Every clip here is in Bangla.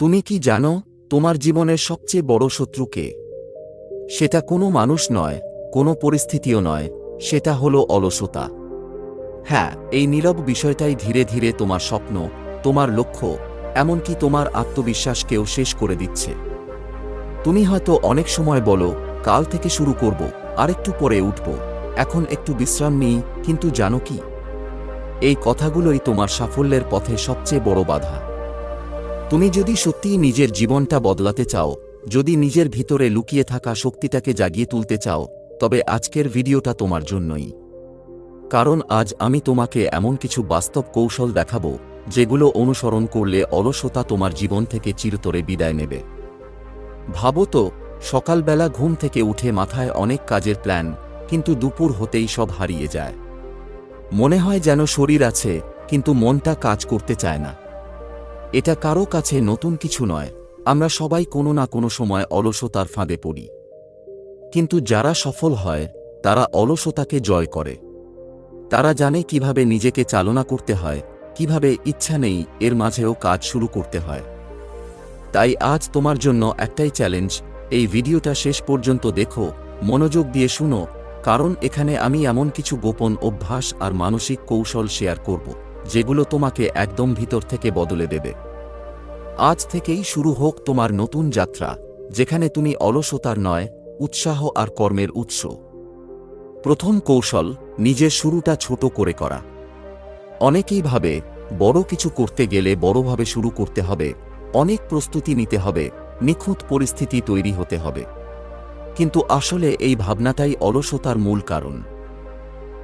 তুমি কি জানো, তোমার জীবনের সবচেয়ে বড় শত্রুকে সেটা কোনো মানুষ নয়, কোনো পরিস্থিতিও নয়, সেটা হলো অলসতা। হ্যাঁ এই নীরব বিষয়টাই ধীরে ধীরে তোমার স্বপ্ন, তোমার লক্ষ্য, এমনকি তোমার আত্মবিশ্বাসকেও শেষ করে দিচ্ছে। তুমি হয়তো অনেক সময় বলো, কাল থেকে শুরু করব, আরেকটু পরে উঠব, এখন একটু বিশ্রাম নিই, কিন্তু জানো কি? এই কথাগুলোই তোমার সাফল্যের পথে সবচেয়ে বড় বাধা। তুমি যদি সত্যিই নিজের জীবনটা বদলাতে চাও, যদি নিজের ভিতরে লুকিয়ে থাকা শক্তিটাকে জাগিয়ে তুলতে চাও, তবে আজকের ভিডিওটা তোমার জন্যই। কারণ আজ আমি তোমাকে এমন কিছু বাস্তব কৌশল দেখাবো, যেগুলো অনুসরণ করলে অলসতা তোমার জীবন থেকে চিরতরে বিদায় নেবে। ভাবো তো, সকালবেলা ঘুম থেকে উঠে মাথায় অনেক কাজের প্ল্যান, কিন্তু দুপুর হতেই সব হারিয়ে যায়। মনে হয় যেন শরীর আছে, কিন্তু মনটা কাজ করতে চায় না। এটা কারও কাছে নতুন কিছু নয়। আমরা সবাই কোনো না কোনো সময় অলসতার ফাঁদে পড়ি। কিন্তু যারা সফল হয়, তারা অলসতাকে জয় করে। তারা জানে কীভাবে নিজেকে চালনা করতে হয়, কীভাবে ইচ্ছা নেই এর মাঝেও কাজ শুরু করতে হয়। তাই আজ তোমার জন্য একটাই চ্যালেঞ্জ, এই ভিডিওটা শেষ পর্যন্ত দেখো, মনোযোগ দিয়ে শুনো, কারণ এখানে আমি এমন কিছু গোপন অভ্যাস আর মানসিক কৌশল শেয়ার করব। যেগুলো তোমাকে একদম ভিতর থেকে বদলে দেবে। আজ থেকেই শুরু হোক তোমার নতুন যাত্রা, যেখানে তুমি অলসতার নয়, উৎসাহ আর কর্মের উৎস। প্রথম কৌশল, নিজের শুরুটা ছোট করে করা। অনেকেই ভাবে, বড় কিছু করতে গেলে বড়ভাবে শুরু করতে হবে, অনেক প্রস্তুতি নিতে হবে, নিখুঁত পরিস্থিতি তৈরি হতে হবে। কিন্তু আসলে এই ভাবনাটাই অলসতার মূল কারণ।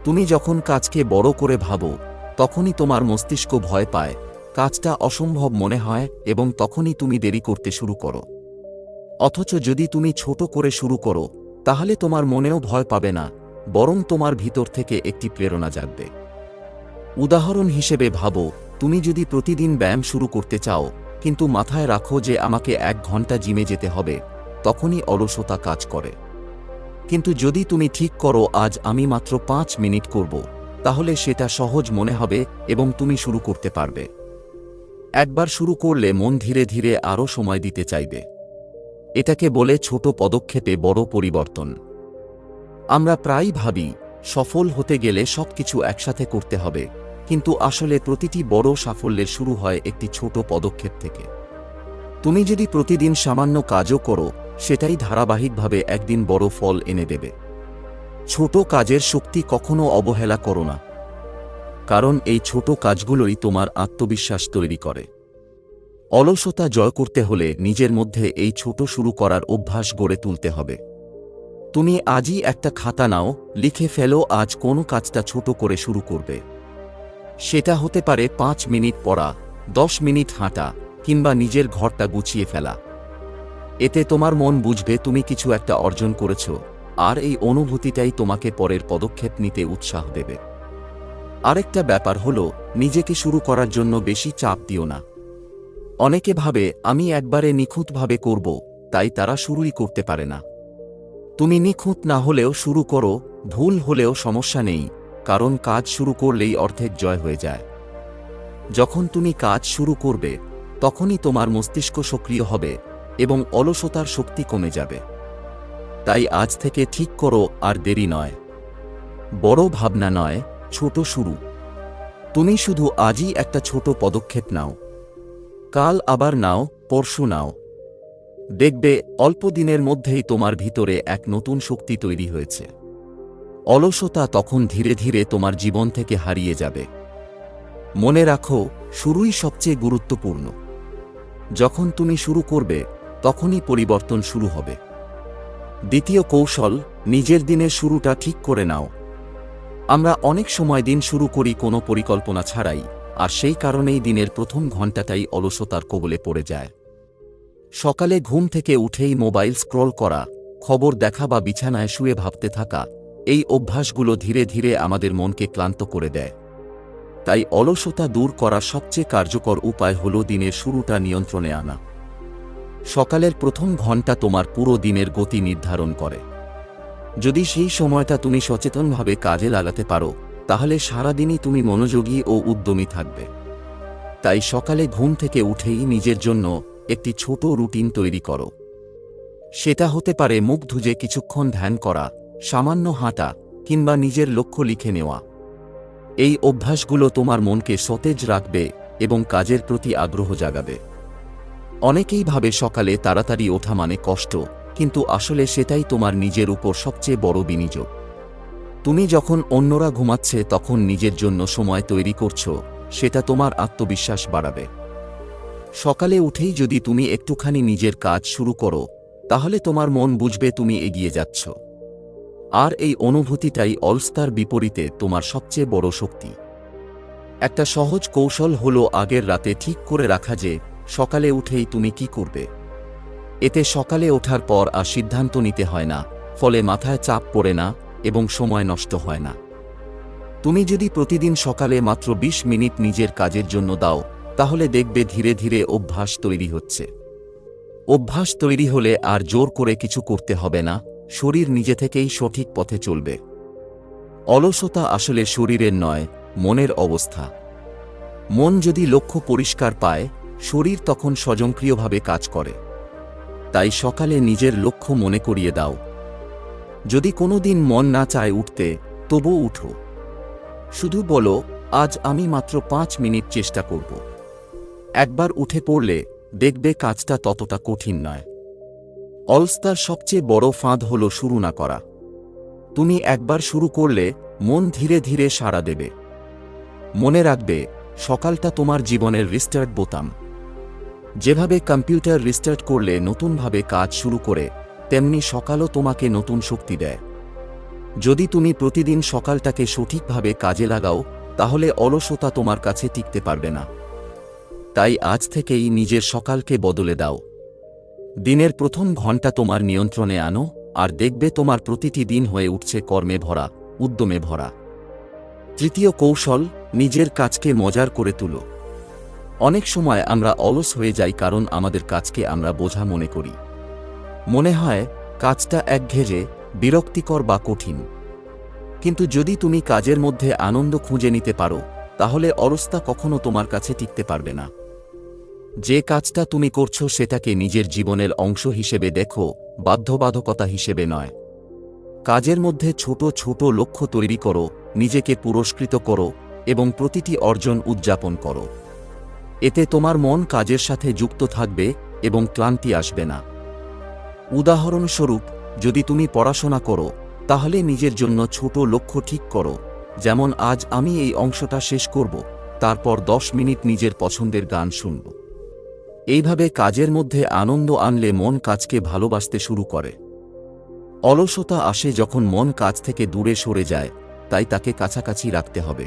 তুমি যখন কাজকে বড় করে ভাবো তখনই তোমার মস্তিষ্ক ভয় পায়, কাজটা অসম্ভব মনে হয় এবং তখনই তুমি দেরি করতে শুরু করো। অথচ যদি তুমি ছোট করে শুরু করো, তাহলে তোমার মনেও ভয় পাবে না, বরং তোমার ভিতর থেকে একটি প্রেরণা জাগবে। উদাহরণ হিসেবে ভাবো, তুমি যদি প্রতিদিন ব্যায়াম শুরু করতে চাও, কিন্তু মাথায় রাখো যে আমাকে এক ঘণ্টা জিমে যেতে হবে, তখনই অলসতা কাজ করে। কিন্তু যদি তুমি ঠিক করো, আজ আমি মাত্র পাঁচ মিনিট করব তাহলে সেটা সহজ মনে হবে এবং তুমি শুরু করতে পারবে। একবার শুরু করলে মন ধীরে ধীরে আরও সময় দিতে চাইবে। এটাকে বলে ছোট পদক্ষেপে বড় পরিবর্তন। আমরা প্রায়ই ভাবি, সফল হতে গেলে সবকিছু একসাথে করতে হবে, কিন্তু আসলে প্রতিটি বড় সাফল্যের শুরু হয় একটি ছোট পদক্ষেপ থেকে। তুমি যদি প্রতিদিন সামান্য কাজও করো, সেটাই ধারাবাহিকভাবে একদিন বড় ফল এনে দেবে। ছোট কাজের শক্তি কখনো অবহেলা করো না। কারণ এই ছোট কাজগুলোই তোমার আত্মবিশ্বাস তৈরি করে। অলসতা জয় করতে হলে নিজের মধ্যে এই ছোট শুরু করার অভ্যাস গড়ে তুলতে হবে। তুমি আজই একটা খাতা নাও, লিখে ফেলো আজ কোন কাজটা ছোট করে শুরু করবে। সেটা হতে পারে পাঁচ মিনিট পড়া, দশ মিনিট হাঁটা, কিংবা নিজের ঘরটা গুছিয়ে ফেলা। এতে তোমার মন বুঝবে তুমি কিছু একটা অর্জন করেছ। আর এই অনুভূতিটাই তোমাকে পরের পদক্ষেপ নিতে উৎসাহ দেবে। আরেকটা ব্যাপার হল, নিজেকে শুরু করার জন্য বেশি চাপ দিও না। অনেকে ভাবে, আমি একবারে নিখুঁতভাবে করব তাই তারা শুরুই করতে পারে না। তুমি নিখুঁত না হলেও শুরু করো, ভুল হলেও সমস্যা নেই, কারণ কাজ শুরু করলেই অর্ধেক জয় হয়ে যায়। যখন তুমি কাজ শুরু করবে, তখনই তোমার মস্তিষ্ক সক্রিয় হবে এবং অলসতার শক্তি কমে যাবে। তাই আজ থেকে ঠিক করো আর দেরি নয়। বড় ভাবনা নয়, ছোট শুরু। তুমি শুধু আজই একটা ছোট পদক্ষেপ নাও। কাল আবার নাও, পরশু নাও। দেখবে অল্প দিনের মধ্যেই তোমার ভিতরে এক নতুন শক্তি তৈরি হয়েছে। অলসতা তখন ধীরে ধীরে তোমার জীবন থেকে হারিয়ে যাবে। মনে রাখো, শুরুই সবচেয়ে গুরুত্বপূর্ণ। যখন তুমি শুরু করবে, তখনই পরিবর্তন শুরু হবে। দ্বিতীয় কৌশল, নিজের দিনের শুরুটা ঠিক করে নাও। আমরা অনেক সময় দিন শুরু করি কোনো পরিকল্পনা ছাড়াই, আর সেই কারণেই দিনের প্রথম ঘণ্টাটাই অলসতার কবলে পড়ে যায়। সকালে ঘুম থেকে উঠেই মোবাইল স্ক্রল করা, খবর দেখা বা বিছানায় শুয়ে ভাবতে থাকা, এই অভ্যাসগুলো ধীরে ধীরে আমাদের মনকে ক্লান্ত করে দেয়। তাই অলসতা দূর করা সবচেয়ে কার্যকর উপায় হল দিনের শুরুটা নিয়ন্ত্রণে আনা। সকালের প্রথম ঘণ্টা তোমার পুরো দিনের গতি নির্ধারণ করে। যদি সেই সময়টা তুমি সচেতনভাবে কাজে লাগাতে পারো, তাহলে সারাদিনই তুমি মনোযোগী ও উদ্যমী থাকবে। তাই সকালে ঘুম থেকে উঠেই নিজের জন্য একটি ছোট রুটিন তৈরি করো। সেটা হতে পারে মুখ ধুজে কিছুক্ষণ ধ্যান করা, সামান্য হাঁটা, কিংবা নিজের লক্ষ্য লিখে নেওয়া। এই অভ্যাসগুলো তোমার মনকে সতেজ রাখবে এবং কাজের প্রতি আগ্রহ জাগাবে। অনেকেই ভাবে সকালে তাড়াতাড়ি ওঠা মানে কষ্ট, কিন্তু আসলে সেটাই তোমার নিজের উপর সবচেয়ে বড় বিনিয়োগ। তুমি যখন অন্যরা ঘুমাচ্ছে তখন নিজের জন্য সময় তৈরি করছ, সেটা তোমার আত্মবিশ্বাস বাড়াবে। সকালে উঠেই যদি তুমি একটুখানি নিজের কাজ শুরু করো, তাহলে তোমার মন বুঝবে তুমি এগিয়ে যাচ্ছ। আর এই অনুভূতিটাই অলস্তার বিপরীতে তোমার সবচেয়ে বড় শক্তি। একটা সহজ কৌশল হলো আগের রাতে ঠিক করে রাখা যে সকালে উঠেই তুমি কি করবে? এতে সকালে ওঠার পর আর সিদ্ধান্ত নিতে হয় না, ফলে মাথায় চাপ পড়ে না এবং সময় নষ্ট হয় না। তুমি যদি প্রতিদিন সকালে মাত্র ২০ মিনিট নিজের কাজের জন্য দাও, তাহলে দেখবে ধীরে ধীরে অভ্যাস তৈরি হচ্ছে। অভ্যাস তৈরি হলে আর জোর করে কিছু করতে হবে না, শরীর নিজে থেকেই সঠিক পথে চলবে। অলসতা আসলে শরীরের নয়, মনের অবস্থা। মন যদি লক্ষ্য পরিষ্কার পায় শরীর তখন স্বয়ংক্রিয়ভাবে কাজ করে। তাই সকালে নিজের লক্ষ্য মনে করিয়ে দাও। যদি কোনো দিন মন না চায় উঠতে তবু উঠো। শুধু বলো, আজ আমি মাত্র পাঁচ মিনিট চেষ্টা করব। একবার উঠে পড়লে দেখবে কাজটা ততটা কঠিন নয়। অলস্তার সবচেয়ে বড় ফাঁদ হল শুরু না করা। তুমি একবার শুরু করলে মন ধীরে ধীরে সাড়া দেবে। মনে রাখবে, সকালটা তোমার জীবনের রিস্টার্ট বোতাম। যেভাবে কম্পিউটার রিস্টার্ট করলে নতুনভাবে কাজ শুরু করে, তেমনি সকালও তোমাকে নতুন শক্তি দেয়। যদি তুমি প্রতিদিন সকালটাকে সঠিকভাবে কাজে লাগাও, তাহলে অলসতা তোমার কাছে টিকতে পারবে না। তাই আজ থেকেই নিজের সকালকে বদলে দাও। দিনের প্রথম ঘণ্টা তোমার নিয়ন্ত্রণে আনো, আর দেখবে তোমার প্রতিটি দিন হয়ে উঠছে কর্মে ভরা, উদ্যমে ভরা। তৃতীয় কৌশল, নিজের কাজকে মজার করে তুলো। অনেক সময় আমরা অলস হয়ে যাই কারণ আমাদের কাজকে আমরা বোঝা মনে করি। মনে হয়, কাজটা একঘেয়ে, বিরক্তিকর বা কঠিন। কিন্তু যদি তুমি কাজের মধ্যে আনন্দ খুঁজে নিতে পারো, তাহলে অলস্তা কখনো তোমার কাছে টিকতে পারবে না। যে কাজটা তুমি করছ সেটাকে নিজের জীবনের অংশ হিসেবে দেখো, বাধ্যবাধকতা হিসেবে নয়। কাজের মধ্যে ছোট ছোট লক্ষ্য তৈরি করো, নিজেকে পুরস্কৃত করো এবং প্রতিটি অর্জন উদযাপন করো। এতে তোমার মন কাজের সাথে যুক্ত থাকবে এবং ক্লান্তি আসবে না। উদাহরণস্বরূপ, যদি তুমি পড়াশোনা করো, তাহলে নিজের জন্য ছোট লক্ষ্য ঠিক করো, যেমন আজ আমি এই অংশটা শেষ করব, তারপর দশ মিনিট নিজের পছন্দের গান শুনব। এইভাবে কাজের মধ্যে আনন্দ আনলে মন কাজকে ভালোবাসতে শুরু করে। অলসতা আসে যখন মন কাজ থেকে দূরে সরে যায়, তাই তাকে কাছাকাছি রাখতে হবে।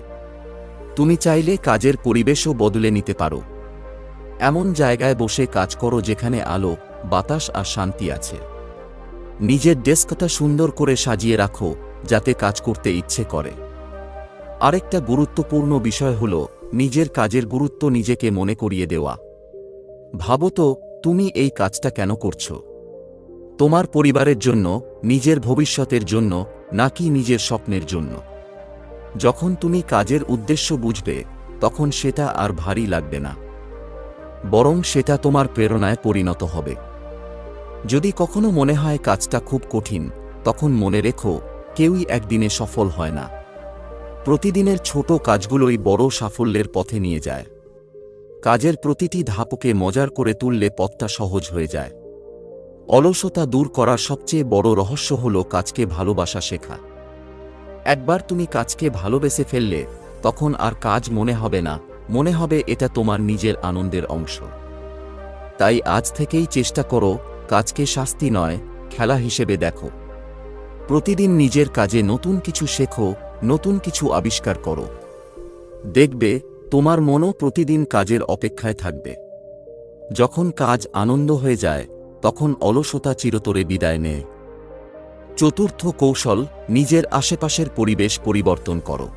তুমি চাইলে কাজের পরিবেশও বদলে নিতে পারো। এমন জায়গায় বসে কাজ করো যেখানে আলো, বাতাস আর শান্তি আছে। নিজের ডেস্কটা সুন্দর করে সাজিয়ে রাখো, যাতে কাজ করতে ইচ্ছে করে। আরেকটা গুরুত্বপূর্ণ বিষয় হল, নিজের কাজের গুরুত্ব নিজেকে মনে করিয়ে দেওয়া। ভাবো তো, তুমি এই কাজটা কেন করছ? তোমার পরিবারের জন্য, নিজের ভবিষ্যতের জন্য, নাকি নিজের স্বপ্নের জন্য? যখন তুমি কাজের উদ্দেশ্য বুঝবে, তখন সেটা আর ভারী লাগবে না। বরং সেটা তোমার প্রেরণায় পরিণত হবে। যদি কখনো মনে হয় কাজটা খুব কঠিন, তখন মনে রেখো, কেউই একদিনে সফল হয় না। প্রতিদিনের ছোট কাজগুলোই বড় সাফল্যের পথে নিয়ে যায়। কাজের প্রতিটি ধাপকে মজার করে তুললে পথটা সহজ হয়ে যায়। অলসতা দূর করার সবচেয়ে বড় রহস্য হল কাজকে ভালোবাসা শেখা। একবার তুমি কাজকে ভালোবেসে ফেললে, তখন আর কাজ মনে হবে না, মনে হবে এটা তোমার নিজের আনন্দের অংশ। তাই আজ থেকেই চেষ্টা করো, কাজকে শাস্তি নয়, খেলা হিসেবে দেখো। প্রতিদিন নিজের কাজে নতুন কিছু শেখো, নতুন কিছু আবিষ্কার করো। দেখবে, তোমার মনও প্রতিদিন কাজের অপেক্ষায় থাকবে। যখন কাজ আনন্দ হয়ে যায়, তখন অলসতা চিরতরে বিদায় নেয়। চতুর্থ কৌশল, নিজের আশেপাশের পরিবেশ পরিবর্তন করো।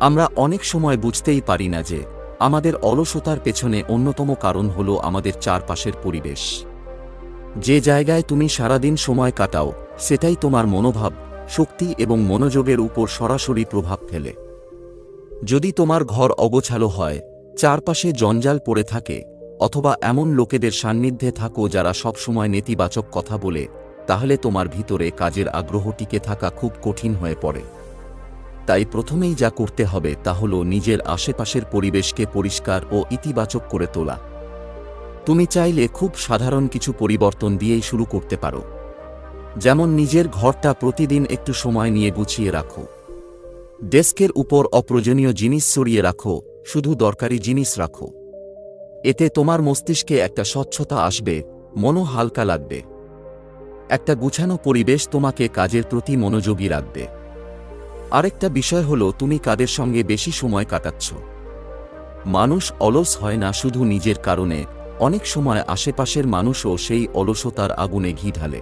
আমরা অনেক সময় বুঝতেই পারি না যে, আমাদের অলসতার পেছনে অন্যতম কারণ হল আমাদের চারপাশের পরিবেশ। যে জায়গায় তুমি সারাদিন সময় কাটাও, সেটাই তোমার মনোভাব, শক্তি এবং মনোযোগের উপর সরাসরি প্রভাব ফেলে। যদি তোমার ঘর অগোছালো হয়, চারপাশে জঞ্জাল পড়ে থাকে, অথবা এমন লোকেদের সান্নিধ্যে থাকো যারা সবসময় নেতিবাচক কথা বলে তাহলে তোমার ভিতরে কাজের আগ্রহ টিকে থাকা খুব কঠিন হয়ে পড়ে। তাই প্রথমেই যা করতে হবে তা হল নিজের আশেপাশের পরিবেশকে পরিষ্কার ও ইতিবাচক করে তোলা। তুমি চাইলে খুব সাধারণ কিছু পরিবর্তন দিয়েই শুরু করতে পারো। যেমন নিজের ঘরটা প্রতিদিন একটু সময় নিয়ে গুছিয়ে রাখো। ডেস্কের উপর অপ্রয়োজনীয় জিনিস সরিয়ে রাখো, শুধু দরকারি জিনিস রাখো। এতে তোমার মস্তিষ্কে একটা স্বচ্ছতা আসবে, মনও হালকা লাগবে। একটা গুছানো পরিবেশ তোমাকে কাজের প্রতি মনোযোগী রাখবে। আরেকটা বিষয় হল, তুমি কাদের সঙ্গে বেশি সময় কাটাচ্ছ? মানুষ অলস হয় না শুধু নিজের কারণে, অনেক সময় আশেপাশের মানুষও সেই অলসতার আগুনে ঘি ঢালে।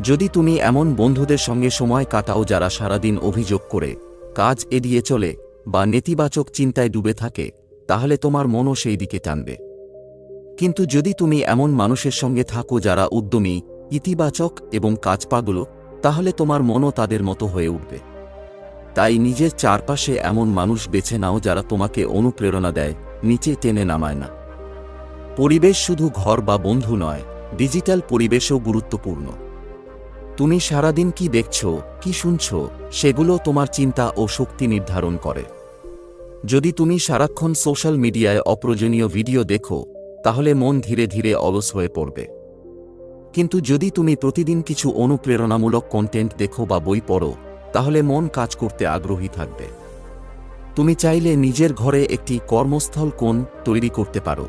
যদি তুমি এমন বন্ধুদের সঙ্গে সময় কাটাও যারা সারাদিন অভিযোগ করে, কাজ এড়িয়ে চলে বা নেতিবাচক চিন্তায় ডুবে থাকে, তাহলে তোমার মনও সেই দিকে টানবে। কিন্তু যদি তুমি এমন মানুষের সঙ্গে থাকো যারা উদ্যমী ইতিবাচক এবং কাজ পাগল তাহলে তোমার মনও তাদের মতো হয়ে উঠবে। তাই নিজের চারপাশে এমন মানুষ বেছে নাও যারা তোমাকে অনুপ্রেরণা দেয়, নিচে টেনে নামায় না। পরিবেশ শুধু ঘর বা বন্ধু নয়, ডিজিটাল পরিবেশও গুরুত্বপূর্ণ। তুমি সারাদিন কি দেখছ, কি শুনছ, সেগুলো তোমার চিন্তা ও শক্তি নির্ধারণ করে। যদি তুমি সারাক্ষণ সোশ্যাল মিডিয়ায় অপ্রয়োজনীয় ভিডিও দেখো, তাহলে মন ধীরে ধীরে অলস হয়ে পড়বে। কিন্তু যদি তুমি প্রতিদিন কিছু অনুপ্রেরণামূলক কন্টেন্ট দেখো বা বই পড়ো, তাহলে মন কাজ করতে আগ্রহী থাকবে। তুমি চাইলে নিজের ঘরে একটি কর্মস্থল কোণ তৈরি করতে পারো।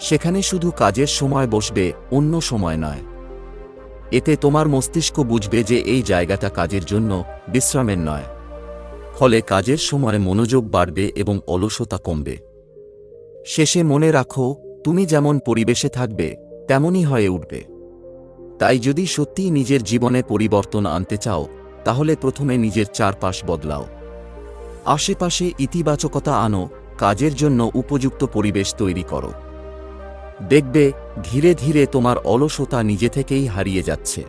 সেখানে শুধু কাজের সময় বসবে, অন্য সময় নয়। এতে তোমার মস্তিষ্ক বুঝবে যে এই জায়গাটা কাজের জন্য বিশ্রামের নয়। ফলে কাজের সময় মনোযোগ বাড়বে এবং অলসতা কমবে। শেষে মনে রাখো, তুমি যেমন পরিবেশে থাকবে, তেমনই হয়ে উঠবে। তাই যদি সত্যিই নিজের জীবনে পরিবর্তন আনতে চাও, তাহলে প্রথমে নিজের চারপাশ বদলাও। আশেপাশে ইতিবাচকতা আনো, কাজের জন্য উপযুক্ত পরিবেশ তৈরি করো। দেখবে, ধীরে ধীরে তোমার অলসতা নিজে থেকেই হারিয়ে যাচ্ছে।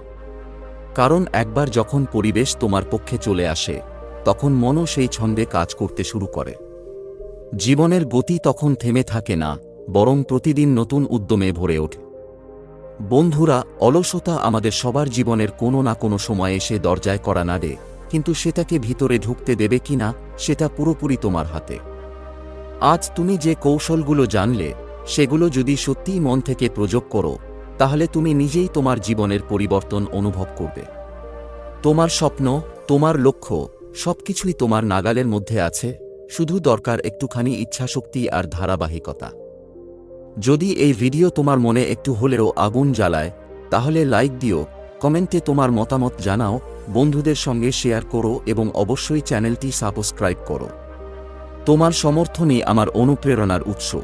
কারণ একবার যখন পরিবেশ তোমার পক্ষে চলে আসে, তখন মনও সেই ছন্দে কাজ করতে শুরু করে। জীবনের গতি তখন থেমে থাকে না, বরং প্রতিদিন নতুন উদ্যমে ভরে ওঠে। বন্ধুরা, অলসতা আমাদের সবার জীবনের কোনো না কোনো সময় এসে দরজায় করা নাড়ে, কিন্তু সেটাকে ভিতরে ঢুকতে দেবে কিনা সেটা পুরোপুরি তোমার হাতে। আজ তুমি যে কৌশলগুলো জানলে, সেগুলো যদি সত্যিই মন থেকে প্রযোগ করো, তাহলে তুমি নিজেই তোমার জীবনের পরিবর্তন অনুভব করবে। তোমার স্বপ্ন, তোমার লক্ষ্য, সবকিছুই তোমার নাগালের মধ্যে আছে, শুধু দরকার একটুখানি ইচ্ছাশক্তি আর ধারাবাহিকতা। যদি এই ভিডিও তোমার মনে একটু হলেও আগুন জ্বালায়, তাহলে লাইক দিও, কমেন্টে তোমার মতামত জানাও, বন্ধুদের সঙ্গে শেয়ার করো এবং অবশ্যই চ্যানেলটি সাবস্ক্রাইব করো। তোমার সমর্থনই আমার অনুপ্রেরণার উৎস।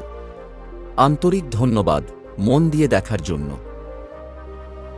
আন্তরিক ধন্যবাদ, মন দিয়ে দেখার জন্য।